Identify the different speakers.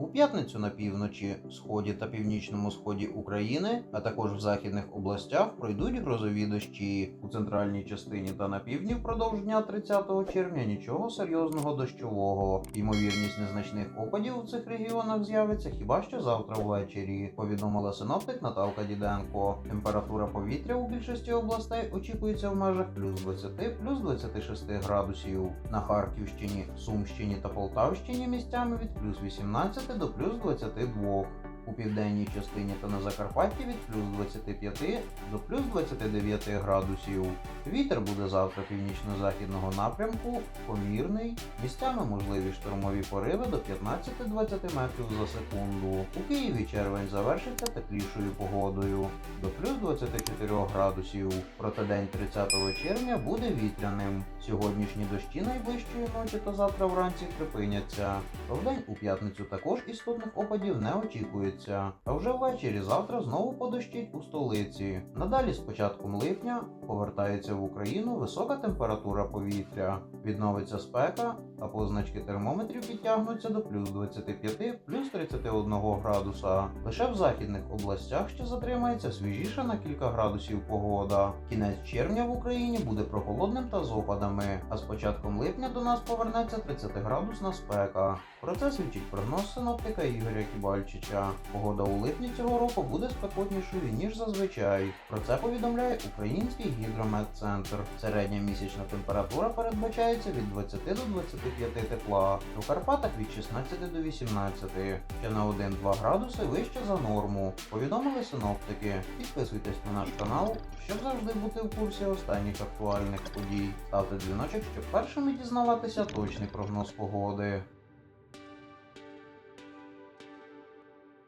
Speaker 1: У п'ятницю на півночі, сході та північному сході України, а також в західних областях пройдуть грозові дощі. У центральній частині та на півдні впродовж дня 30 червня нічого серйозного дощового. Ймовірність незначних опадів у цих регіонах з'явиться хіба що завтра ввечері. Повідомила синоптик Наталка Діденко. Температура повітря у більшості областей очікується в межах плюс 20, плюс 26 градусів. На Харківщині, Сумщині та Полтавщині місцями від плюс 18 до плюс 22. У південній частині та на Закарпатті від плюс 25 до плюс 29 градусів. Вітер буде завтра північно-західного напрямку, помірний, місцями можливі штормові пориви до 15-20 метрів за секунду. У Києві червень завершиться теплішою погодою до плюс 24 градусів. Проте день 30 червня буде вітряним. Сьогоднішні дощі найближчої ночі та завтра вранці припиняться. Вдень у п'ятницю також істотних опадів не очікується. А вже ввечері завтра знову подощить у столиці. Надалі з початком липня повертається в Україну висока температура повітря. Відновиться спека, а позначки термометрів підтягнуться до плюс 25, плюс 31 градуса. Лише в західних областях ще затримається свіжіша на кілька градусів погода. Кінець червня в Україні буде прохолодним та з опадами, а з початком липня до нас повернеться 30-градусна спека. Про це свідчить прогноз синоптика Ігоря Кібальчича. Погода у липні цього року буде спекотнішою ніж зазвичай. Про це повідомляє Український гідрометцентр. Середня місячна температура передбачається від 20 до 25 тепла, у Карпатах від 16 до 18, ще на 1-2 градуси вище за норму. Повідомили синоптики. Підписуйтесь на наш канал, щоб завжди бути в курсі останніх актуальних подій. Ставте дзвіночок, щоб першими дізнаватися точний прогноз погоди.